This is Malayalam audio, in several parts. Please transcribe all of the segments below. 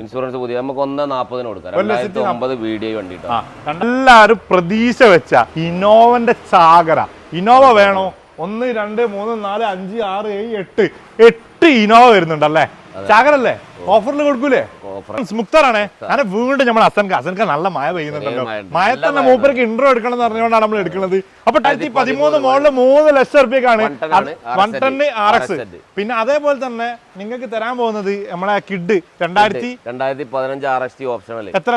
ഇൻഷുറൻസ് പുതിയ നമുക്ക് ഒന്ന് നാപ്പതിന് കൊടുക്കാം. രണ്ടായിരത്തി ഒമ്പത് വീഡിയോ വണ്ടി പ്രതീക്ഷ വെച്ച ഇന്നോവന്റെ ചാകര. ഇന്നോവ വേണോ? ഒന്ന് രണ്ട് മൂന്ന് നാല് അഞ്ച് ആറ് ഏഴ് എട്ട്. എട്ട് ഇന്നോവ വരുന്നുണ്ടല്ലേ? ചാകരല്ലേ? ഓഫറിൽ കൊടുക്കൂലേ? മുക്തറാണേ. ഞാൻ വീണ്ടും നമ്മൾ അസൻക അസൻക നല്ല മഴ പെയ്യുന്നുണ്ടല്ലോ. മഴ തന്നെ മൂപ്പർക്ക് ഇൻട്രോ എടുക്കണം എന്ന് പറഞ്ഞുകൊണ്ടാണ് നമ്മൾ എടുക്കുന്നത്. അപ്പൊ രണ്ടായിരത്തി പതിമൂന്ന് മോളിൽ മൂന്ന് ലക്ഷം റുപ്യക്കാണ്. വൺ RX ആർ എക്സ് പിന്നെ അതേപോലെ തന്നെ നിങ്ങൾക്ക് തരാൻ പോകുന്നത് നമ്മളെ കിഡ് രണ്ടായിരത്തി രണ്ടായിരത്തി പതിനഞ്ച് ആർ എക്സ് ടി എത്ര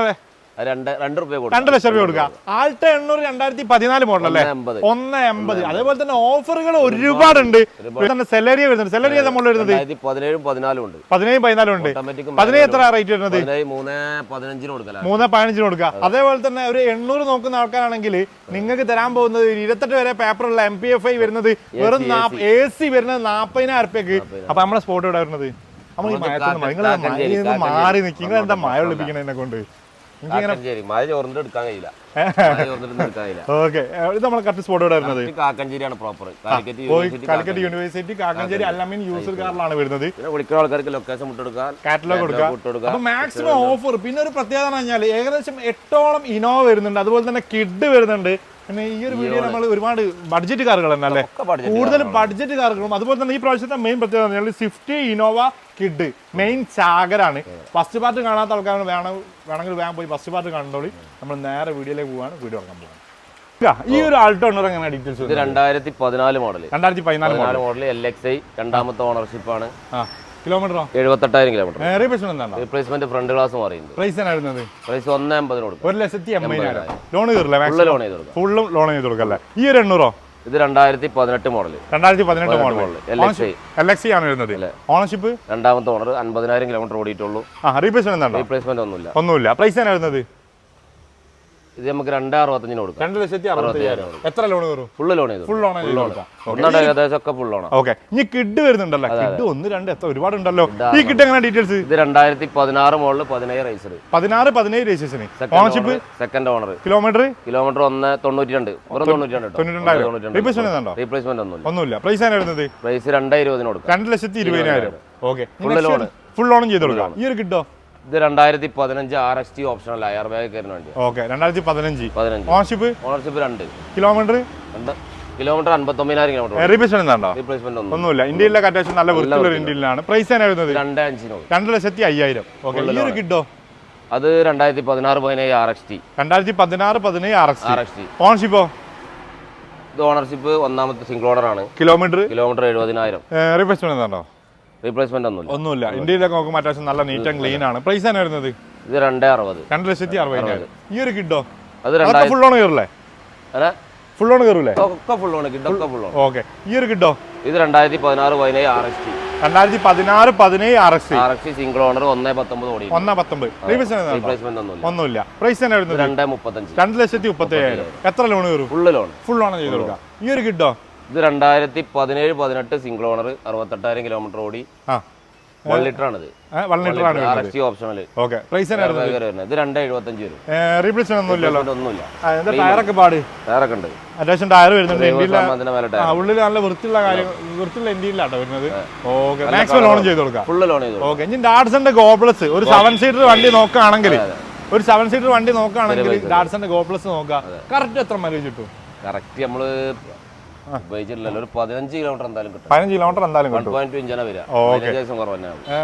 രണ്ട് രണ്ട് രൂപ രണ്ട് ലക്ഷം രൂപ കൊടുക്കുക. ആൾട്ട എണ്ണൂറ് രണ്ടായിരത്തി പതിനാല് മോഡൽ അല്ലേ? ഒന്ന് എൺപത് അതേപോലെ തന്നെ ഓഫറുകൾ ഒരുപാടുണ്ട്. സെലറിയ വരുന്നുണ്ട്. സെലറിയ നമ്മൾ വരുന്നത്? പതിനേഴും പതിനാലും ഉണ്ട്. പതിനേഴ് പതിനാലും ഉണ്ട്. പതിനേഴ് എത്ര റേറ്റ് വരുന്നത്? മൂന്ന് പതിനഞ്ചിന് കൊടുക്കാം മൂന്ന് പതിനഞ്ചിന് കൊടുക്കുക. അതേപോലെ തന്നെ ഒരു എണ്ണൂറ് നോക്കുന്ന ആൾക്കാരാണെങ്കിൽ നിങ്ങൾക്ക് തരാൻ പോകുന്നത് ഇരുപത്തെട്ട് വരെ പേപ്പറുള്ള എം പി എഫ് ഐ വരുന്നത് വെറും എ സി വരുന്നത് നാപ്പതിനായിരം റുപ്യക്ക്. അപ്പൊ നമ്മളെ സ്പോട്ട് ഇവിടെ വരുന്നത്? നമ്മൾ ഈ മയത്തൊന്നും നിങ്ങൾ മാറി നിൽക്കുക നിങ്ങൾ എന്താ മഴ ഒളിപ്പിക്കണതിനെ കൊണ്ട്? എനിക്കിങ്ങനെ കാക്കഞ്ചേരി. മഴ ചോർന്നിട്ട് എടുക്കാൻ കഴിയില്ല. ഓക്കെ. ഇത് നമ്മളെ കറക്റ്റ് സ്പോട്ട് ഇവിടെ വരുന്നത്. ഇത് കാക്കഞ്ചേരിയാണ് proper Calicut university Kakkanchery. Al Ameen used കാറിലാണ് വരുന്നത്. വിളിക്കുന്ന ആൾക്കാർക്ക് ലൊക്കേഷൻ കാറ്റലോഗ് കൊടുക്കുക മാക്സിമം ഓഫർ പിന്നെ ഒരു പ്രത്യേകത പറഞ്ഞാൽ ഏകദേശം എട്ടോളം ഇനോവ വരുന്നുണ്ട്. അതുപോലെ തന്നെ കിഡ് വരുന്നുണ്ട്. പിന്നെ ഈ ഒരു വീഡിയോ നമ്മൾ ഒരുപാട് ബഡ്ജറ്റ് കാറുകൾ തന്നെ അല്ലേ? കൂടുതൽ ബഡ്ജറ്റ് കാറുകളും. അതുപോലെ തന്നെ ഈ പ്രാവശ്യത്തെ മെയിൻ പ്രത്യേകത സ്വിഫ്റ്റ് ഇനോവ കിഡ് മെയിൻ ചാകരാണ്. ഫസ്റ്റ് പാർട്ട് കാണാത്ത ആൾക്കാർ വേണം വേണമെങ്കിൽ വേഗം പോയി ഫസ്റ്റ് പാർട്ട് കണ്ടോളി. നമ്മൾ നേരെ വീഡിയോയിലേക്ക് പോവാണ്. വീഡിയോ എടുക്കാൻ പോവാണ്. ഈ ഒരു ആൾട്ടോ ഓണർ എങ്ങനെ ഡീറ്റെയിൽസ് ഇത് രണ്ടായിരത്തി പതിനാല് മോഡൽ രണ്ടായിരത്തി പതിനാല് മോഡൽ എൽ എക്സ് ഐ രണ്ടാമത്തെ ഓണർഷിപ്പ് ആണ് കിലോമീറ്ററോ എഴുപത്തെട്ടായിരം കിലോമീറ്റർ റീപേഷൻ എന്താണ്? റീപ്ലേസ്മെന്റ് ഫ്രണ്ട് ഗ്ലാസ് മാറിയുണ്ട് പ്രൈസ് എന്നായിരുന്നത്? പ്രൈസ് ഒന്ന് എൺപതിന് കൊടുക്കും. ഒരു ലക്ഷത്തി എൺപതിനായിരം. ലോൺ കയറില്ല ഫുള്ള് ലോൺ ചെയ്ത് കൊടുക്കാം. ഫുള്ളും ലോൺ ചെയ്ത് കൊടുക്കല്ലേ ഈ ഒരു എണ്ണൂറോ? ഇത് രണ്ടായിരത്തി പതിനെട്ട് മോഡൽ രണ്ടായിരത്തി പതിനെട്ട് മോഡൽ. എൽ എക്സ് ആണ് വരുന്നത്. ഓണർഷിപ്പ് രണ്ടാമത്തെ ഓണർ അൻപതിനായിരം കിലോമീറ്റർ ഓടിയിട്ടുള്ളൂ. റീപ്ലേസ്മെന്റ് റീപ്ലേസ്മെന്റ് ഒന്നുമില്ല. ഒന്നുമില്ല. പ്രൈസ് ആണ് വരുന്നത്? ഇത് നമുക്ക് രണ്ട് അറുപത്തഞ്ചിന് കൊടുക്കാം. രണ്ട് ലക്ഷത്തി അറുപത്തയ്യായിരം. എത്ര ലോൺ കയറും? ഫുള്ള് ലോൺ ചെയ്തു. ഫുൾ ലോൺ ഒന്നാണ് ഏകദേശം ഒക്കെ ഫുൾ ലോണാണ് ഓക്കെ ഇനി കിഡ് വരുന്നുണ്ടല്ലോ. കിഡ് ഒന്ന് രണ്ട് എത്ര ഒരുപാടുണ്ടല്ലോ. ഈ കിഡ് എങ്ങനെ ഡീറ്റെയിൽസ് ഇത് രണ്ടായിരത്തി പതിനാറ് മോഡൽ പതിനേഴ് റേസർ പതിനാറ് പതിനേഴ് registration ownership second owner kilometre kilometre ഒന്ന് തൊണ്ണൂറ്റി രണ്ട് വെറും തൊണ്ണൂറ്റി രണ്ട് റീപ്ലേസ്മെന്റ് റീപ്ലേസ്മെന്റ് ഒന്നുമില്ല. ഒന്നുമില്ല. പ്രൈസ് ആണ് വരുന്നത്? പ്രൈസ് രണ്ടേ ഇരുപതിന് കൊടുക്കാം. രണ്ട് ലക്ഷത്തി ഇരുപതിനായിരം. ഓക്കെ ഫുൾ ലോൺ ഫുൾ ലോണും ചെയ്ത് കൊടുക്കാം. ഈ ഒരു കിട്ടോ ഇത് രണ്ടായിരത്തി പതിനഞ്ച് R X T optional air bag കയറുന്ന വണ്ടി ഓക്കെ രണ്ടായിരത്തി പതിനഞ്ച്. പതിനഞ്ച് ഓണർഷിപ്പ് ഓണർഷിപ്പ് രണ്ട്. കിലോമീറ്റർ രണ്ട്. കിലോമീറ്റർ അൻപത്തൊമ്പതിനായിരം കിലോമീറ്റർ റീപ്ലേസ്മെന്റ് ഉണ്ടോ? റീപ്ലേസ്മെന്റ് ഒന്നും ഒന്നുമില്ല. ഇന്ത്യയിലൊക്കെ അത്യാവശ്യം നല്ല വൃത്തിയുള്ള ഇന്ത്യയിലാണ്. പ്രൈസ് ആണ് വരുന്നത്? രണ്ട് അഞ്ചിന് കൊടുക്കും രണ്ട് ലക്ഷത്തി അയ്യായിരം. ഓക്കെ ഈ ഒരു കിട്ടോ അത് രണ്ടായിരത്തി പതിനാറ് പതിനേഴ് ആർ എക്സ് ടി. രണ്ടായിരത്തി പതിനാറ് പതിനേഴ് ആർ എക്സ് ടി. ഓണർഷിപ്പോ ഇത് ഓണർഷിപ്പ് ഒന്നാമത്തെ സിംഗിൾ ഓണർ ആണ്. കിലോമീറ്റർ കിലോമീറ്റർ എഴുപതിനായിരം. റീപ്ലേസ്മെന്റ് എന്താണ്ടോ റീപ്ലേസ്മെന്റ് ഒന്നുമില്ല. ഒന്നുമില്ല. ഇന്ത്യയിലൊക്കെ നോക്കുമ്പോൾ അത്യാവശ്യം നല്ല നീറ്റ് ആൻഡ് ക്ലീൻ ആണ്. പ്രൈസ് ആണ് വരുന്നത്? ഇത് രണ്ടേ അറുപത്. രണ്ട് ലക്ഷത്തി അറുപതിനായിരം ഈ ഒരു കിട്ടോ അത് ഫുൾ ഓൺ കയറില്ലേ അല്ല ഫുൾ ഓൺ കയറില്ലേ ഒക്കെ ഫുൾ ഓൺ കിട്ടൊക്കെ ഫുൾ ഓൺ ഓക്കെ. ഈ ഒരു കിട്ടോ ഇത് രണ്ടായിരത്തി പതിനാറ് പതിനേഴ് ആർ എസ് ടി രണ്ടായിരത്തി പതിനാറ് പതിനേഴ് R X R X T single owner ഒന്നേ പത്തൊമ്പത് ഓടി ഒന്നേ പത്തൊമ്പത്. റീപ്ലേസ്മെന്റ് റീപ്ലേസ്മെന്റ് ഒന്നുമില്ല. ഒന്നുമില്ല. പ്രൈസ് തന്നെ വരുന്നത്? രണ്ടേ മുപ്പത്തഞ്ച്. രണ്ട് ലക്ഷത്തി മുപ്പത്തി എത്ര ലോൺ കയറും ഫുൾ ലോൺ ഫുൾ ഓൺ ചെയ്ത് കൊടുക്കാം ഈ ഒരു കിട്ടോ ഇത് രണ്ടായിരത്തി പതിനേഴ് പതിനെട്ട് സിംഗിൾ ഓണർ അറുപത്തെട്ടായിരം കിലോമീറ്റർ ഓടി. One litre one R X optional ഇത് രണ്ടേ എഴുപത്തഞ്ച് വരും. ഒന്നുമില്ല. ടയറൊക്കെ പാട്? ഉണ്ട്. അത്യാവശ്യം ടയർ വരുന്നുണ്ട്. ഉള്ളിൽ നല്ല വൃത്തിയുള്ള കാര്യം വൃത്തിയുള്ള എൻഡിയിലാട്ടോ വരുന്നത്? ഓക്കെ മാക്സിമം ലോൺ ചെയ്ത് കൊടുക്കാം. ഫുള്ള് ലോൺ ചെയ്തു ഓക്കെ ഇനി ഡാഡ്സന്റെ ഗോപ്ലസ് ഒരു സെവൻ സീറ്റർ വണ്ടി നോക്കുകയാണെങ്കിൽ ഒരു സെവൻ സീറ്റർ വണ്ടി നോക്കുകയാണെങ്കിൽ ഡാഡ്സന്റെ ഗോപ്ലസ് നോക്കുക. കറക്റ്റ് എത്ര മൈലേജ് കിട്ടും? കറക്റ്റ് നമ്മൾ ഉപയോഗിച്ചിട്ടില്ലല്ലോ. ഒരു പതിനഞ്ച് കിലോമീറ്റർ എന്തായാലും കിട്ടും. പതിനഞ്ച് കിലോമീറ്റർ എന്തായാലും വൺ കിട്ടും പോയിന്റ് ടു ഇഞ്ചാണ് വരിക. ഓക്കേ. പതിനഞ്ച് കുറവ് തന്നെയാണ് ഏർ,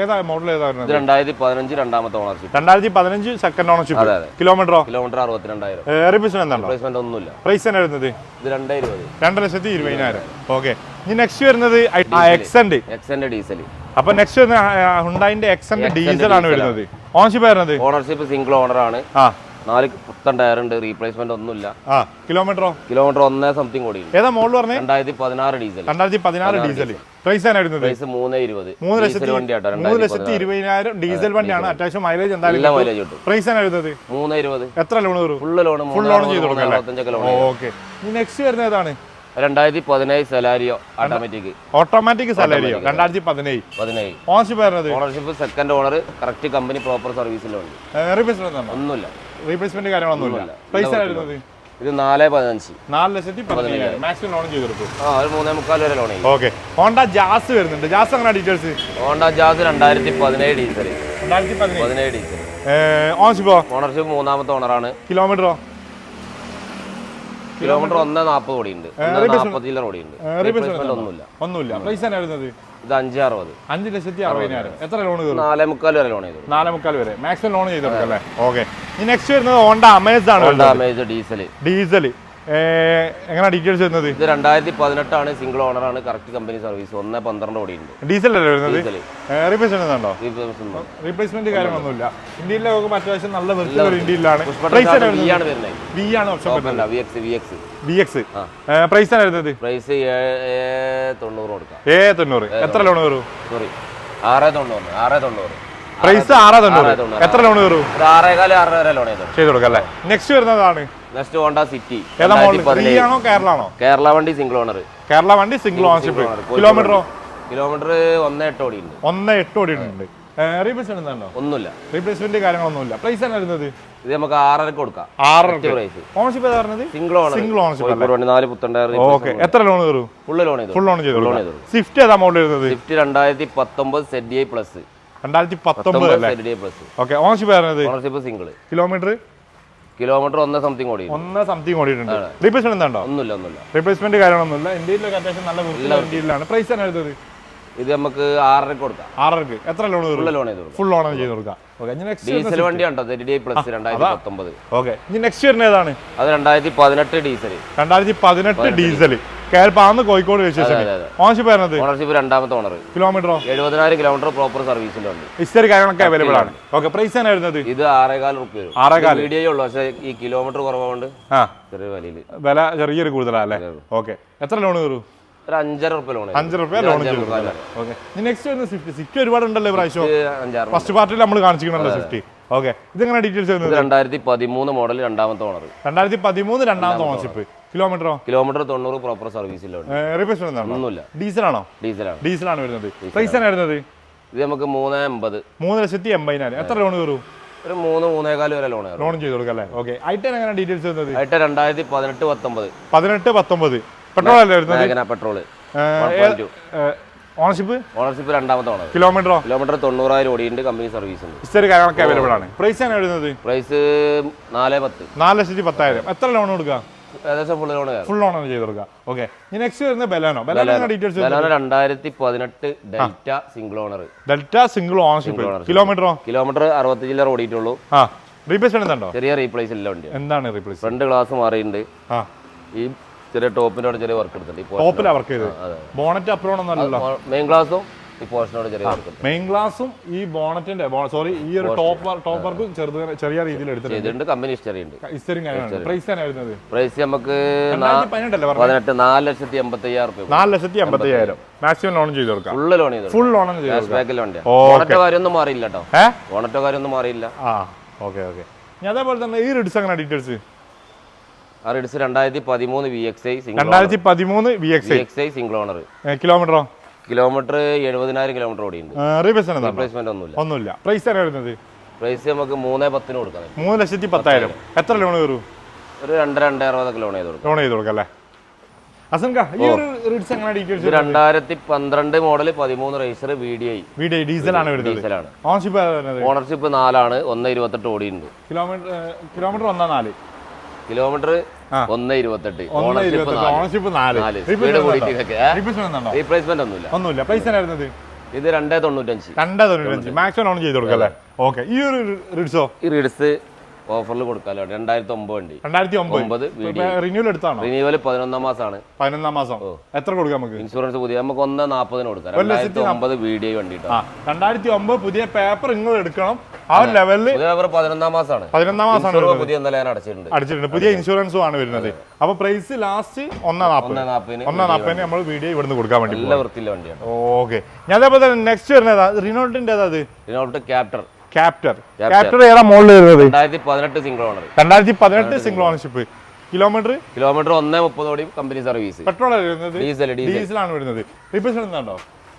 ഏതാ മോഡൽ ഇത് രണ്ടായിരത്തി പതിനഞ്ച് രണ്ടാമത്തെ ഓണർഷിപ്പ് രണ്ടായിരത്തി പതിനഞ്ച് സെക്കൻഡ് ഓണർഷിപ്പ് അതെ അതെ. കിലോമീറ്ററോ കിലോമീറ്റർ അറുപത്തിരണ്ടായിരം. റിപ്പിഷൻ എന്താണോ റീപ്ലേസ്മെന്റ് ഒന്നുമില്ല. പ്രൈസ് തന്നെ വരുന്നത്? ഇത് രണ്ടേ ഇരുപത്. രണ്ട് ലക്ഷത്തി ഇരുപതിനായിരം. ഓക്കെ. ഇനി നെക്സ്റ്റ് വരുന്നത് എക്സെന്റ് എക്സെന്റ് ഡീസൽ അപ്പൊ നെക്സ്റ്റ് വരുന്ന ഹുണ്ടായിന്റെ എക്സെന്റ് ഡീസൽ ആണ് വരുന്നത്. ഓണർഷിപ്പ് വരുന്നത് ഓണർഷിപ്പ് സിംഗിൾ ഓണർ ആണ്. ആ. നാല് പുത്തൻ ഉണ്ട് റീപ്ലേസ്മെന്റ് ഒന്നുമില്ല. ആ കിലോമീറ്ററോ കിലോമീറ്റർ ഒന്നേ സംതിങ് കൂടി ഏതാ മോഡൽ പറഞ്ഞു? രണ്ടായിരത്തി പതിനാറ് ഡീസൽ. രണ്ടായിരത്തി പതിനാറ് ഡീസൽ. പ്രൈസ് പ്രൈസ് മൂന്ന് ഇരുപത്. മൂന്ന് ലക്ഷത്തി വണ്ടി ആട്ടോ മൂന്ന് ലക്ഷത്തി ഇരുപതിനായിരം ഡീസൽ വണ്ടിയാണ്. അത്യാവശ്യം മൈലേജ് എന്തായാലും മൈലേജ് കിട്ടും. പ്രൈസ് മൂന്ന് ഇരുപത്. എത്ര loan full loan full loan ചെയ്ത് കൊടുക്കാം ഓക്കെ ഇനി നെക്സ്റ്റ് വരുന്നത് ഏതാണ്? രണ്ടായിരത്തി പതിനേഴ് സലാരിയോ ഓട്ടോമാറ്റിക് ഓട്ടോമാറ്റിക് സലാരിയോ രണ്ടായിരത്തി പതിനേഴ്. പതിനേഴ്. Ownership ownership second owner correct company proper സർവീസിലുണ്ട് ഒന്നുമില്ല. റീപ്ലേസ്മെന്റ് കാര്യങ്ങളൊന്നുമില്ല. പ്രൈസ് വരുന്നത് ഇത്? നാല് പതിനഞ്ച്. നാല് ലക്ഷത്തി പതിനയ്യായിരം. മാക്സിമം ലോൺ ചെയ്ത് കൊടുക്കും ആ ഒരു മൂന്നേ മുക്കാൽ വരെ ലോൺ ഓക്കെ ഹോണ്ട ജാസ് വരുന്നുണ്ട്. ജാസ് അങ്ങനെ ഡീറ്റെയിൽസ് ഹോണ്ട ജാസ് രണ്ടായിരത്തി പതിനേഴ് ഡീസൽ രണ്ടായിരത്തി പതിനേഴ്. ഡീസൽ ഓണർഷിപ്പ് മൂന്നാമത്തെ ഓണറാണ് കിലോമീറ്ററോ കിലോമീറ്റർ ഒന്ന് നാൽപ്പത് ഓടിയുണ്ട് നാൽപ്പത് ചില്ലർ ഓടിയുണ്ട് ഒന്നുമില്ല. ഒന്നുമില്ല. വരുന്നത്? ഇത് അഞ്ച് അറുപത്. അഞ്ച് ലക്ഷത്തി അറുപതിനായിരം. എത്ര ലോൺ ചെയ്തു? നാലേ മുക്കാൽ വരെ ലോൺ ചെയ്തു. നാലേ മുക്കാൽ വരെ. മാക്സിമം ലോൺ ചെയ്തു അല്ലേ ഓക്കെ നെക്സ്റ്റ് വരുന്നത് ഹോണ്ട അമേസ് ആണ് ഡാമേജ് ഡീസൽ ഡീസൽ എങ്ങനെ ഡീറ്റെയിൽസ് വരുന്നത്? ഇത് രണ്ടായിരത്തി പതിനെട്ടാണ് സിംഗിൾ ഓണർ ആണ് കറക്റ്റ് കമ്പനി സർവീസ് ഒന്ന് പന്ത്രണ്ട് ഉണ്ട്. ഡീസൽ അല്ലേ വരുന്നത്? റീപ്ലേസ്മെന്റ് ഉണ്ടോ? റീപ്ലേസ്മെന്റ് റീപ്ലേസ്മെന്റ് കാര്യങ്ങളൊന്നുമില്ല. ഇന്ത്യയിലെ നോക്കുമ്പോൾ അത്യാവശ്യം നല്ല വൃത്തിയുള്ള ഇന്ത്യയിലാണ് വി ആണ് option V X V X V X price ആണ് വരുന്നത്. പ്രൈസ് തൊണ്ണൂറ് കൊടുക്കാം. ഏ തൊണ്ണൂറ്. എത്ര ലോൺ വരും? സോറി ആറ് തൊണ്ണൂറ് ആറ് തൊണ്ണൂറ്. പ്രൈസ് ആറാ തൊണ്ണൂറ്. എത്ര ലോൺ വരും? ആറേകാൽ ആറര ലോൺ ചെയ്ത് കൊടുക്കാം അല്ലേ? നെക്സ്റ്റ് വരുന്നതാണ് നെക്സ്റ്റ് ഹോണ്ട സിറ്റി ആണോ കേരള ആണോ കേരള വണ്ടി സിംഗിൾ ഓണർ കേരള വണ്ടി സിംഗിൾ ഓണർഷിപ്പ് കിലോമീറ്ററോ കിലോമീറ്റർ ഒന്ന് എട്ട് ഓടി ഒന്ന് എട്ട് ഓടി റീപ്ലേസ്മെന്റ് എന്താണോ ഒന്നുമില്ല. റീപ്ലേസ്മെന്റ് കാര്യങ്ങളൊന്നുമില്ല. പ്രൈസ് ആണ് വരുന്നത്? ഇത് നമുക്ക് കൊടുക്കാം. പ്രൈസ് ഓണർഷിപ്പ് ഏതാ പറഞ്ഞത് single owner single ownership Kozhikode വണ്ടി നാല് പുത്തണ്ടായിരം ഓക്കെ എത്ര ലോൺ കയറും? ഫുൾ ലോൺ ചെയ്തു. ഫുൾ ലോൺ ചെയ്ത് ലോൺ ചെയ്തു സ്വിഫ്റ്റ് ഏതാ മോഡൽ വരുന്നത്? സ്വിഫ്റ്റ് രണ്ടായിരത്തി പത്തൊമ്പത് സെഡ് ഐ പ്ലസ് രണ്ടായിരത്തി പത്തൊമ്പത് പത്തൊമ്പത് അല്ലേ Z I plus okay ownership ownership single kilometre kilometre ഒന്ന് സംതിങ് ഓടി ഒന്ന് സംതിങ് ഓടിയിട്ടുണ്ട്. റീപ്ലേസ്മെന്റ് എന്താണോ? ഒന്നുമില്ല ഒന്നുമില്ല. റീപ്ലേസ്മെന്റ് കാര്യങ്ങളൊന്നുമില്ല. ഇന്ത്യയിലൊക്കെ അത്യാവശ്യം നല്ല വണ്ടിയിലാണ് പ്രൈസ് ആണ് എടുത്തത്? ഇത് നമുക്ക് ആറരക്ക് കൊടുക്കാം. ആറരക്ക് എത്ര ലോൺ ലോൺ ചെയ്ത് ഫുൾ ലോൺ ചെയ്ത് കൊടുക്കാം ഡീസൽ വണ്ടി ഉണ്ടോ ഡി പ്ലസ് രണ്ടായിരത്തി പത്തൊമ്പത്. ഓക്കെ നെക്സ്റ്റ് വരുന്നത് ഏതാണ്? അത് രണ്ടായിരത്തി പതിനെട്ട് ഡീസൽ രണ്ടായിരത്തി പതിനെട്ട് ഡീസൽ കേരളപ്പാന്ന് കോഴിക്കോട് രജിസ്ട്രേഷൻ. ഓണർഷിപ്പ് വരുന്നത് ഓണർഷിപ്പ് രണ്ടാമത്തെ ഓണർ കിലോമീറ്ററോ എഴുപതിനായിരം കിലോമീറ്റർ പ്രോപ്പർ സർവീസിന്റെ ഉണ്ട് ഹിസ്റ്ററി കാര്യങ്ങളൊക്കെ അവൈലബിൾ ആണ്. ഓക്കെ പ്രൈസ് ആണ് വരുന്നത്? ഇത് ആറേകാൽ റുപ്യ ആറേകാൽ. വീഡിയോ ഉള്ളു. പക്ഷേ ഈ കിലോമീറ്റർ കുറവുകൊണ്ട് ആ. ചെറിയ വിലയിൽ വില ചെറിയൊരു കൂടുതലല്ലേ ഓക്കെ എത്ര ലോൺ കയറും? ഒരു അഞ്ചര റുപ്യ ലോൺ റുപ്യ ഓക്കെ നെക്സ്റ്റ് വരുന്ന സ്വിഫ്റ്റ് സ്വിഫ്റ്റ് ഒരുപാട് ഉണ്ടല്ലോ ഈ പ്രാവശ്യം. ഫസ്റ്റ് പാർട്ടിൽ നമ്മൾ കാണിച്ചിട്ടുണ്ടല്ലോ സ്വിഫ്റ്റ് ഓക്കെ ഇതെങ്ങനെ ഡീറ്റെയിൽസ് വരുന്നത്? രണ്ടായിരത്തി പതിമൂന്ന് മോഡൽ രണ്ടാമത്തെ ഓണർ രണ്ടായിരത്തി പതിമൂന്ന് രണ്ടാമത്തെ ഓണർഷിപ്പ് കിലോമീറ്ററോ? കിലോമീറ്റർ തൊണ്ണൂറ് പ്രോപ്പർ സർവീസിലുണ്ട് ഒന്നുമില്ല. ഡീസലാണോ? ഡീസലാണ്. ഡീസലാണ് വരുന്നത്. പ്രൈസ് ആണ് വരുന്നത്? ഇത് നമുക്ക് മൂന്ന് എൺപത് മൂന്ന് ലക്ഷത്തി എൺപതിനായിരം. എത്ര ലോൺ കയറും ഒരു മൂന്ന് മൂന്നേകാൽ വരെ ലോൺ ലോൺ ചെയ്ത് കൊടുക്കാം അല്ലേ? ഓക്കെ ഐറ്റൻ എങ്ങനെ ഡീറ്റെയിൽസ് വരുന്നത്? ആയിട്ട് രണ്ടായിരത്തി പതിനെട്ട് പത്തൊമ്പത്. പതിനെട്ട് പത്തൊമ്പത്. പെട്രോൾ അല്ലേ വരുന്നത്? പെട്രോൾ ടു ഓണർഷിപ്പ് ഓണർഷിപ്പ് രണ്ടാമത്തെ ഓണർ കിലോമീറ്ററോ കിലോമീറ്റർ തൊണ്ണൂറായിരം ഓടിയുണ്ട് കമ്പനി സർവീസ് ഉണ്ട്. ഹിസ്റ്ററി കാര്യങ്ങളൊക്കെ അവൈലബിൾ ആണ്. പ്രൈസ് ആണ് വരുന്നത്? പ്രൈസ് നാല് പത്ത്. നാല് ലക്ഷത്തി പത്തായിരം. എത്ര ലോൺ കൊടുക്കാം ഏകദേശം ഫുൾ ലോൺ ഫുൾ ആണ് ചെയ്ത് കൊടുക്കുക. ഓക്കെ ഇനി നെക്സ്റ്റ് വരുന്നത് ബെലാനോ ബെലാനോ ഡീറ്റെയിൽസ് ബെലാനോ രണ്ടായിരത്തി പതിനെട്ട് Delta single owner Delta single ownership കിലോമീറ്ററോ kilometre അറുപത്തി ചില്ലർ ഓടിയിട്ടുള്ളൂ. ആ. റീപ്ലേസ്മെന്റ് എന്താണോ ചെറിയ റീപ്ലേസ് ഇല്ല ഉണ്ട് എന്താണ് റീപ്ലേസ് ഫ്രണ്ട് ഗ്ലാസ് മാറിയിട്ടുണ്ട്. ആ. ഈ ചെറിയ ടോപ്പിന്റെ അവിടെ ചെറിയ വർക്ക് എടുത്തിട്ടുണ്ട്. ടോപ്പിലാണ് വർക്ക് ചെയ്തത്. ബോണറ്റ് അപ്രോൺ ഒന്നല്ലല്ലോ മെയിൻ ഗ്ലാസും ഈ പോർഷനോട് ചെറിയ മെയിൻ ഗ്ലാസും ഈ ബോണറ്റിന്റെ സോറി ഈ ഒരു ടോപ്പ് ടോപ്പ് വർക്കും ചെറുത് ചെറിയ രീതിയിൽ എടുത്തിട്ടുണ്ട്. കമ്പനി ഹിസ്റ്ററി ഉണ്ട്. പ്രൈസ് പ്രൈസ് നമുക്ക് പതിനെട്ട് നാല് ലക്ഷത്തി എൺപത്തി അയ്യായിരം രൂപ നാല് ലക്ഷത്തി എൺപത്തി അയ്യായിരം മാക്സിമം ലോൺ ചെയ്ത് കൊടുക്കാം. ഫുൾ ലോൺ ചെയ്തു ഫുൾ ലോൺ ക്യാഷ് കൊടുക്കാം. ബാക്കിൽ ഓണറ്റോ കാര്യമൊന്നും മാറിയില്ല കേട്ടോ. ഓണറ്റോ കാര്യമൊന്നും മാറിയില്ല. ആ ഓക്കെ ഓക്കെ അതേപോലെ തന്നെ ഈ റിഡ്സ് അങ്ങനെ ഡീറ്റെയിൽസ് ആ റിഡ്സ് രണ്ടായിരത്തി പതിമൂന്ന് വി എക്സ് ഐ സിംഗിൾ രണ്ടായിരത്തി പതിമൂന്ന് V X I single owner കിലോമീറ്ററോ kilometre എഴുപതിനായിരം കിലോമീറ്റർ ഓടിയുണ്ട് റീപ്ലേസ്മെന്റ് റീപ്ലേസ്മെന്റ് ഒന്നുമില്ല. ഒന്നുമില്ല. പ്രൈസ് തന്നെ വരുന്നത്? പ്രൈസ് നമുക്ക് മൂന്ന് പത്തിന് കൊടുക്കാം. മൂന്ന് ലക്ഷത്തി പത്തായിരം. എത്ര ലോൺ കയറും? ഒരു രണ്ട് രണ്ട് അറുപതൊക്കെ ലോൺ ചെയ്ത് കൊടുക്കും. ലോൺ ചെയ്ത് കൊടുക്കാം അല്ലേ? രണ്ടായിരത്തി പന്ത്രണ്ട് മോഡൽ പതിമൂന്ന് റേസർ വി ഡി ഐ വി ഡീസലാണ് വരുന്നത്. ഡീസലാണ് ഓണർഷിപ്പ് നാലാണ്. ഒന്ന് ഇരുപത്തെട്ട് ഓടിയുണ്ട് കിലോമീറ്റർ കിലോമീറ്റർ ഒന്നാ നാല്. കിലോമീറ്റർ. ഒന്ന് ഇരുപത്തെട്ട്. ഓണർഷിപ്പ് നാല്. റീപ്ലേസ്മെന്റ് ഒന്നുമില്ല. ഒന്നുമില്ല. പൈസ ഇത് രണ്ടേ തൊണ്ണൂറ്റഞ്ച്. രണ്ടേ തൊണ്ണൂറ്റഞ്ച്. മാക്സിമം ഓൺ ചെയ്ത് കൊടുക്കാം അല്ലേ ഓക്കെ ഈ ഒരു റിഡ്സോ ഈ റിഡ്സ് ഓഫറിൽ കൊടുക്കാലോ. രണ്ടായിരത്തി ഒമ്പത് വണ്ടി രണ്ടായിരത്തി ഒമ്പത് റിന്യൂവൽ എടുത്താണോ? റിനീവൽ പതിനൊന്നാം മാസമാണ് പതിനൊന്നാം മാസം. എത്ര കൊടുക്കാം നമുക്ക്? ഇൻഷുറൻസ് പുതിയ നമുക്ക് ഒന്ന് നാൽപ്പതിന് കൊടുക്കാം. രണ്ടായിരത്തി ഒമ്പത് വീഡിയോ വണ്ടി രണ്ടായിരത്തി ഒമ്പത് പുതിയ പേപ്പർ നിങ്ങൾ എടുക്കണം. ആ ലെവലിൽ പേപ്പർ പതിനൊന്നാം മാസമാണ് പതിനൊന്നാം മാസമാണ് പുതിയ അടച്ചിട്ടുണ്ട്. അടച്ചിട്ടുണ്ട്. പുതിയ ഇൻഷുറൻസും ആണ് വരുന്നത്. അപ്പൊ പ്രൈസ് ലാസ്റ്റ് ഒന്നാം നാൽപ്പത് ഒന്ന് നാൽപ്പതിന് ഒന്നാം നാൽപ്പതിന് നമ്മൾ വീഡിയോ ഇവിടുന്ന് കൊടുക്കാൻ വേണ്ടി നല്ല വണ്ടിയാണ്. ഓക്കെ. ഞാൻ അതേപോലെ തന്നെ നെക്സ്റ്റ് വരുന്നത് റിനോൾട്ടിന്റെ ഏതാ റിനോൾട്ട് ക്യാപ്റ്റർ ക്യാപ്റ്റർ ക്യാപ്റ്റർ ഏതാ മോഡൽ വരുന്നത്? രണ്ടായിരത്തി പതിനെട്ട് സിംഗിൾ ഓണർ രണ്ടായിരത്തി പതിനെട്ട് സിംഗിൾ ഓണർഷിപ്പ് കിലോമീറ്റർ കിലോമീറ്റർ ഒന്നേ മുപ്പത് ഓടി കമ്പനി സർവീസ് പെട്രോൾ വരുന്നത്? ഡീസൽ ഡീസലാണ് വരുന്നത്. റീപ്ലേസ്മെന്റ് ഉണ്ടോ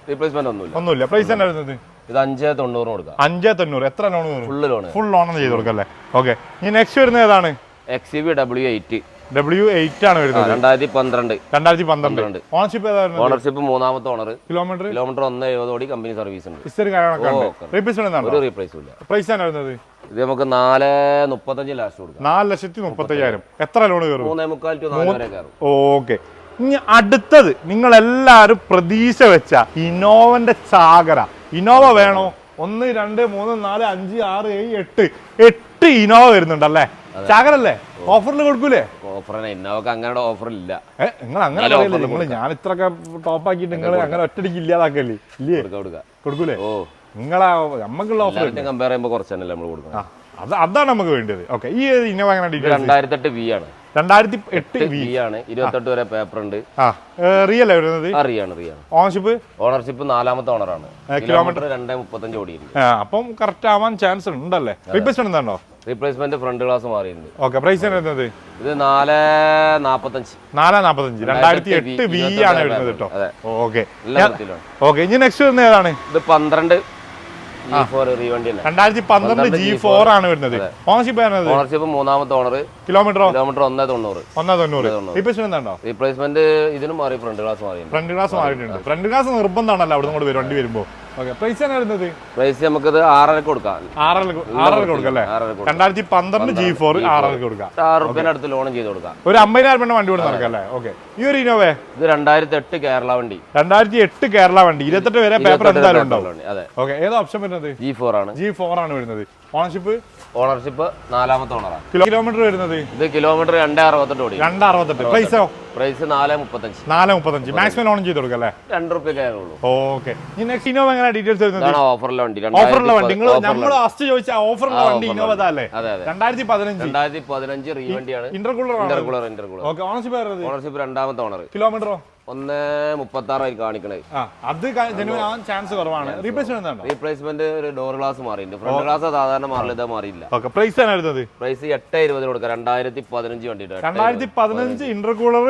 റീപ്ലേസ്മെന്റ് ഒന്നുമില്ല. ഒന്നുമില്ല. പ്രൈസ് തന്നെ വരുന്നത്? ഇത് അഞ്ചേ തൊണ്ണൂറിന് കൊടുക്കാം. അഞ്ചേ തൊണ്ണൂറ്. എത്ര loan full loan full loan ചെയ്ത് കൊടുക്കാം അല്ലേ? ഓക്കെ ഇനി നെക്സ്റ്റ് വരുന്നത് ഏതാണ്? X B W eight W eight ആണ് വരുന്നത്. രണ്ടായിരത്തി പന്ത്രണ്ട്. രണ്ടായിരത്തി പന്ത്രണ്ട്. ഓണർഷിപ്പ് ഓണർഷിപ്പ് മൂന്നാമത്തെ ഓണർ കിലോമീറ്റർ കിലോമീറ്റർ ഒന്ന് എഴുപതോടി കമ്പനി സർവീസ് ഉണ്ട്. ഹിസ്റ്ററി. റീപ്ലേസ്മെന്റ് ഒരു റീപ്ലേസും ഇല്ല. പ്രൈസ് ആണ് വരുന്നത്? ഇത് നമുക്ക് നാല് മുപ്പത്തഞ്ച് ലാസ്റ്റ് കൊടുക്കാം. നാല് ലക്ഷത്തി മുപ്പത്തയ്യായിരം. എത്ര ലോൺ കയറും? മൂന്നേ മുക്കാൽ ടു നാല് വരെ കയറും. ഓക്കെ. ഇനി അടുത്തത് നിങ്ങൾ എല്ലാവരും പ്രതീക്ഷ വെച്ച ഇന്നോവന്റെ ചാകര. ഇന്നോവ വേണോ? ഒന്ന് രണ്ട് മൂന്ന് നാല് അഞ്ച് ആറ് ഏഴ് എട്ട്. എട്ട് ഇന്നോവ വരുന്നുണ്ടല്ലേ? ചാകരല്ലേ? ഓഫറിൽ കൊടുക്കൂലേ? ഓഫർ ഇന്നോക്ക് അങ്ങനെ ഓഫർ ഇല്ല നിങ്ങൾ അങ്ങനെ നിങ്ങൾ ഞാൻ ഇത്രയൊക്കെ ടോപ്പ് ആക്കിയിട്ട് നിങ്ങൾ അങ്ങനെ ഒറ്റടിക്ക് ഇല്ലാതാക്കല്ലേ? ഇല്ലേ? കൊടുക്കാം കൊടുക്കാം. കൊടുക്കൂലേ? ഓ. നിങ്ങളാ നമുക്കുള്ള ഓഫർ കമ്പയർ ചെയ്യുമ്പോൾ കുറച്ച് നമ്മൾ കൊടുക്കുന്നത്. അത് അതാണ് നമുക്ക് വേണ്ടത്. ഓക്കെ ഈ ഇന്നോവ അങ്ങനെ രണ്ടായിരത്തി എട്ട് വി ആണ്. രണ്ടായിരത്തി എട്ട് വി ആണ്. ഇരുപത്തെട്ട് വരെ പേപ്പർ ഉണ്ട്. റിയൽ വരുന്നത്? അറിയാണ് ഓണർഷിപ്പ് ഓണർഷിപ്പ് നാലാമത്തെ ഓണറാണ് കിലോമീറ്റർ രണ്ടേ മുപ്പത്തഞ്ച് ഓടിയിട്ടുണ്ട് അപ്പം കറക്റ്റ് ആവാൻ ചാൻസ് ഉണ്ടല്ലേ? റീപ്ലേസ്മെന്റ് എന്താണോ? റീപ്ലേസ്മെന്റ് ഫ്രണ്ട് ഗ്ലാസ് മാറിയിട്ടുണ്ട്. ഓക്കെ പ്രൈസ് വരുന്നത്? ഇത് നാല് നാപ്പത്തഞ്ച്. നാല് നാപ്പത്തഞ്ച്. രണ്ടായിരത്തി എട്ട് വി ആണ് വരുന്നത് കേട്ടോ. ഓക്കെ ഓക്കെ ഇനി നെക്സ്റ്റ് വരുന്നത് ഏതാണ്? ഇത് പന്ത്രണ്ട് രണ്ടായിരത്തി പന്ത്രണ്ട് ജി ഫോർ ആണ് വരുന്നത്. ഓണർഷിപ്പ് ഓണർഷിപ്പ് മൂന്നാമത്തെ ഓണർ കിലോമീറ്ററോ? കിലോമീറ്റർ ഒന്നേ തൊണ്ണൂറ്. ഒന്നേ തൊണ്ണൂറ്. റീപ്ലേസ്മെന്റ് ഉണ്ടോ റീപ്ലേസ്മെന്റ് ഇതിനും മാറി ഫ്രണ്ട് ഗ്ലാസ് മാറി. ഫ്രണ്ട് ഗ്ലാസ് മാറിയിട്ടുണ്ട്. ഫ്രണ്ട് ഗ്ലാസ് നിർബന്ധമാണല്ലോ അവിടെ നിന്ന് വണ്ടി വരുമ്പോൾ പ്രൈസ് വരുന്നത്? പ്രൈസ് നമുക്കിത് ആറരക്ക് കൊടുക്കാം. ആറര ആറര കൊടുക്കാം അല്ലേ? ആറര രണ്ടായിരത്തി പന്ത്രണ്ട് ജി ഫോർ ആറര കൊടുക്കാം. ആറ് റുപ്യന്റെ അടുത്ത് ലോൺ ചെയ്ത് കൊടുക്കാം. ഒരു അമ്പതിനായിരം രൂപ വണ്ടി കൊണ്ട് നടക്കാം അല്ലേ? ഓക്കെ ഈ ഒരു ഇനോവേ ഇത് രണ്ടായിരത്തി എട്ട് കേരള വണ്ടി. രണ്ടായിരത്തി എട്ട് കേരള വണ്ടി. ഇരുപത്തെട്ട് വരെ പേപ്പർ എന്തായാലും ഉണ്ടാവും. ഓക്കെ ഏതാ ഓപ്ഷൻ വരുന്നത്? ജി ഫോർ ആണ്. ജി ഫോർ ആണ് വരുന്നത്. ഓണർഷിപ്പ് ഓണർഷിപ്പ് നാലാമത്തെ ഓണറാണ് കിലോമീറ്റർ വരുന്നത്? ഇത് കിലോമീറ്റർ രണ്ടേ അറുപത്തെട്ട് ഓടി രണ്ടേ അറുപത്തെട്ട്. പ്രൈസോ പ്രൈസ് നാല് മുപ്പത്തഞ്ച്. നാല് മുപ്പത്തഞ്ച്. മാക്സിമം ലോൺ ചെയ്ത് കൊടുക്കാം അല്ലേ രണ്ട് റുപ്യ കയറുള്ളൂ ഓക്കെ ഈ നെക്സ്റ്റ് എങ്ങനെ ഡീറ്റെയിൽസ് വരുന്നത് ഇതാണ് ഓഫറിലെ വണ്ടി. വണ്ടി. നിങ്ങൾ നമ്മൾ ഫസ്റ്റ് ചോദിച്ച വണ്ടി അല്ലേ? അതെ അതെ. രണ്ടായിരത്തി പതിനഞ്ച്. രണ്ടായിരത്തി പതിനഞ്ച് റീ വണ്ടിയാണ്. Intercooler intercooler intercooler okay ownership രണ്ടാമത്തെ ഓണർ കിലോമീറ്ററോ ഒന്ന് മുപ്പത്തി ആറായി കാണിക്കണേ. ആ അത് ചാൻസ് കുറവാണ്. റീപ്ലേസ്മെന്റ് എന്താണോ? റീപ്ലേസ്മെന്റ് ഒരു ഡോർ ഗ്ലാസ് മാറിയിട്ടുണ്ട് ഫ്രണ്ട് ഗ്ലാസ് സാധാരണ മാറില്ല മാറിയില്ല. പ്രൈസ് പ്രൈസ് എട്ട് ഇരുപതിന് കൊടുക്കാം. രണ്ടായിരത്തി പതിനഞ്ച് വണ്ടി രണ്ടായിരത്തി പതിനഞ്ച് ഇന്റർകൂളർ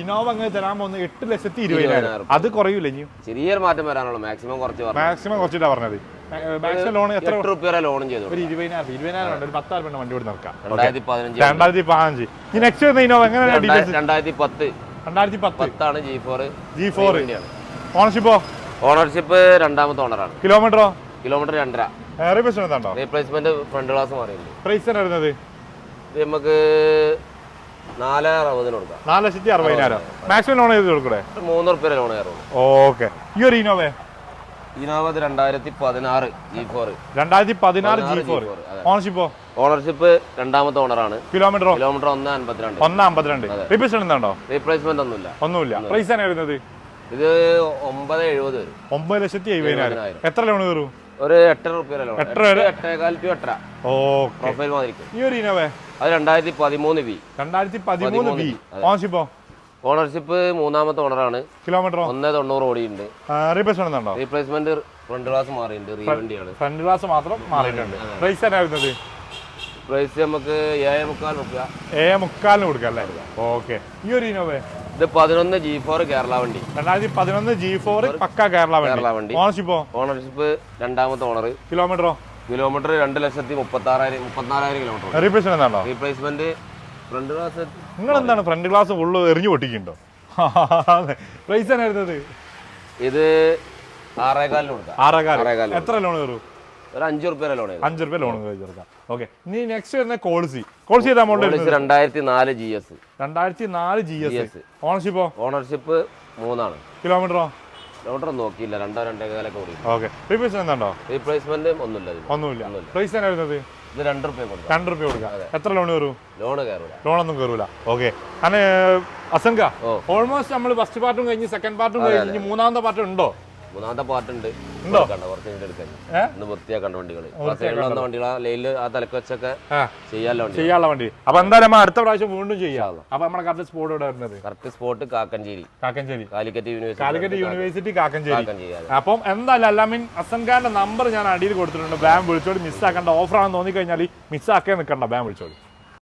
ഇനോവ അങ്ങനെ തരാൻ പോകുന്ന എട്ട് ലക്ഷത്തി ഇരുപതിനായിരം. അത് കുറയൂല ഇനിയും? ചെറിയൊരു മാറ്റം വരാനുള്ളൂ. മാക്സിമം കുറച്ച് മാക്സിമം കുറച്ചിട്ടാ പറഞ്ഞത്. മാക്സിമം ലോൺ എത്ര എട്ട് റുപ്യ വരെ ലോണും ചെയ്തു. ഒരു ഇരുപതിനായിരം ഇരുപതിനായിരം ഉണ്ട്. ഒരു പത്തായിരം രൂപ വണ്ടി കൂടി നടക്കാം രണ്ടായിരത്തി പതിനഞ്ച് രണ്ടായിരത്തി പതിനഞ്ച്. ഈ നെക്സ്റ്റ് വരുന്ന ഇനോവ എങ്ങനെയാണ് ഡീറ്റെയിൽസ് രണ്ടായിരത്തി പത്ത്. രണ്ടായിരത്തി പത്ത്. പത്താണ് ജി ഫോർ ജി ഫോർ ഓണർഷിപ്പോ ഓണർഷിപ്പ് രണ്ടാമത്തെ ഓണറാണ് കിലോമീറ്ററോ കിലോമീറ്റർ രണ്ടര. റീപ്ലേസ്മെന്റ് ഫ്രണ്ട് ഗ്ലാസ് മാറിയിട്ടുണ്ട്. പ്രൈസ് വരുന്നത്? നമുക്ക് നാല് അറുപതിന് കൊടുക്കാം. നാല് ലക്ഷത്തി അറുപതിനായിരം മാക്സിമം ലോൺ ചെയ്ത് കൊടുക്കണേ? ഒരു മൂന്ന് ലോൺ ഓക്കെ ഈ ഒരു ഇനോവേ ഇനോവ രണ്ടായിരത്തി പതിനാറ് ജി ഫോർ രണ്ടായിരത്തി പതിനാറ് ജി ഫോർ G4, അതെ. ഓണർഷിപ്പോ ഓണർഷിപ്പ് രണ്ടാമത്തെ ഓണറാണ് കിലോമീറ്ററോ കിലോമീറ്റർ ഒന്ന് അമ്പത്തിരണ്ട് ഒന്ന് അമ്പത്തിരണ്ട് റീപ്ലേസ്മെന്റ് ഉണ്ടോ? റീപ്ലേസ്മെന്റ് ഒന്നുമില്ല. ഒന്നുമില്ല. പ്രൈസ് ആണ് വരുന്നത്? ഇത് ഒമ്പത് എഴുപത് വരും. ഒമ്പത് ലക്ഷത്തി എഴുപതിനായിരം. എത്ര ലോൺ കയറും? ഒരു എട്ടര റുപ്യ? എട്ടേകാൽ ടു എട്ടര. പ്രൊഫൈൽ മാതിരിക്കും ഈ ഒരു ഇനോവേ? അത് രണ്ടായിരത്തി പതിമൂന്ന് വി. രണ്ടായിരത്തി പതിമൂന്ന് ബി ഓണർഷിപ്പോ? ഓണർഷിപ്പ് മൂന്നാമത്തെ ഓണറാണ്. കിലോമീറ്ററോ? ഒന്നേ തൊണ്ണൂറ് ഓടിയുണ്ട് റീപ്ലേസ്മെന്റ് റീപ്ലേസ്മെന്റ് ഫ്രണ്ട് ഗ്ലാസ് മാറിയിട്ടുണ്ട്. റീ വണ്ടിയാണ്. ഫ്രണ്ട് ഗ്ലാസ് മാത്രം മാറിയിട്ടുണ്ട്. പ്രൈസ് തന്നെ പ്രൈസ് നമുക്ക് ഏഴ് മുക്കാൽ റുപ്യ. ഏ മുക്കാലിന് കൊടുക്കാം അല്ലേ? ഓക്കെ. ഈ ഒരു ഇനോവേ? ഇത് പതിനൊന്ന് ജി ഫോർ കേരള വണ്ടി. രണ്ടായിരത്തി പതിനൊന്ന് ജി ഫോർ പക്ക കേരള കേരള വണ്ടി. ഓണർഷിപ്പ് ഓണർഷിപ്പോ രണ്ടാമത്തെ ഓണർ കിലോമീറ്ററോ കിലോമീറ്റർ രണ്ട് ലക്ഷത്തി മുപ്പത്തി ആറായിരം മുപ്പത്തിനാലായിരം kilometre replacement replacement front glass നിങ്ങൾ എന്താണ് ഫ്രണ്ട് ഗ്ലാസ് ഫുള്ള് എറിഞ്ഞു പൊട്ടിക്കുന്നുണ്ടോ? പ്രൈസ് തന്നെ വരുന്നത് ഇത്? ആറേകാലിന് കൊടുക്കാം. ആറേകാൽ. എത്ര ലോൺ കയറും? ഒരു അഞ്ച് റുപ്യ ലോൺ അഞ്ചു റുപ്യ ലോൺ ചേർക്കാം ഓക്കെ ഇനി നെക്സ്റ്റ് വരുന്ന കോൾസി കോൾസി ചെയ്താൽ മോളിൽ പോളിസി രണ്ടായിരത്തി നാല് ജി എസ് രണ്ടായിരത്തി നാല് ജി എസ്. ഓണർഷിപ്പോ ഓണർഷിപ്പ് മൂന്നാണ്. കിലോമീറ്ററോ കിലോമീറ്റർ നോക്കിയില്ല. രണ്ടോ രണ്ടേ കാലൊക്കെ ഓടി ഓക്കെ റീപ്ലേസ്മെന്റ് ഉണ്ടോ റീപ്ലേസ്മെന്റ് ഒന്നുമില്ല ഒന്നുമില്ല. പ്രൈസ് തന്നെ വരുന്നത്? ഇത് രണ്ട് റുപ്യ കൊടുക്കാം. രണ്ട് റുപ്യ കൊടുക്കാം എത്ര ലോൺ കയറും ലോൺ കയറൂല ലോണൊന്നും കയറൂല ഓക്കെ അങ്ങനെ അസംഖ ഓൾമോസ്റ്റ് നമ്മൾ ഫസ്റ്റ് പാർട്ടും കഴിഞ്ഞ് സെക്കൻഡ് പാർട്ടും കഴിഞ്ഞ് മൂന്നാമത്തെ പാർട്ട് ഉണ്ടോ? മൂന്നാമത്തെ പാർട്ടുണ്ട് ഉണ്ട്? കുറച്ച് എടുക്കാൻ ഏ? ഇന്ന് വൃത്തിയാക്കേണ്ട വണ്ടികൾ വന്ന വണ്ടികൾ ലൈനിൽ ആ തലക്ക് വെച്ചൊക്കെ ചെയ്യാനുള്ള വണ്ടി ചെയ്യാനുള്ള വണ്ടി. അപ്പൊ എന്തായാലും നമ്മൾ അടുത്ത പ്രാവശ്യം വീണ്ടും ചെയ്യാം. അപ്പൊ നമ്മുടെ കറക്റ്റ് സ്പോട്ട് ഇവിടെ വരുന്നത്? Correct spot Kakkanchery. Kakkanchery. Calicut university Calicut university Kakkanchery. അപ്പം എന്തായാലും അല്ലാമീൻ നമ്പർ ഞാൻ അടിയിൽ കൊടുത്തിട്ടുണ്ട്. ബാം വിളിച്ചോട് മിസ്സാക്കേണ്ട ഓഫറാണെന്ന് തോന്നിക്കഴിഞ്ഞാൽ മിസ്സാക്കേ നിൽക്കണ്ട ബാം വിളിച്ചോളി.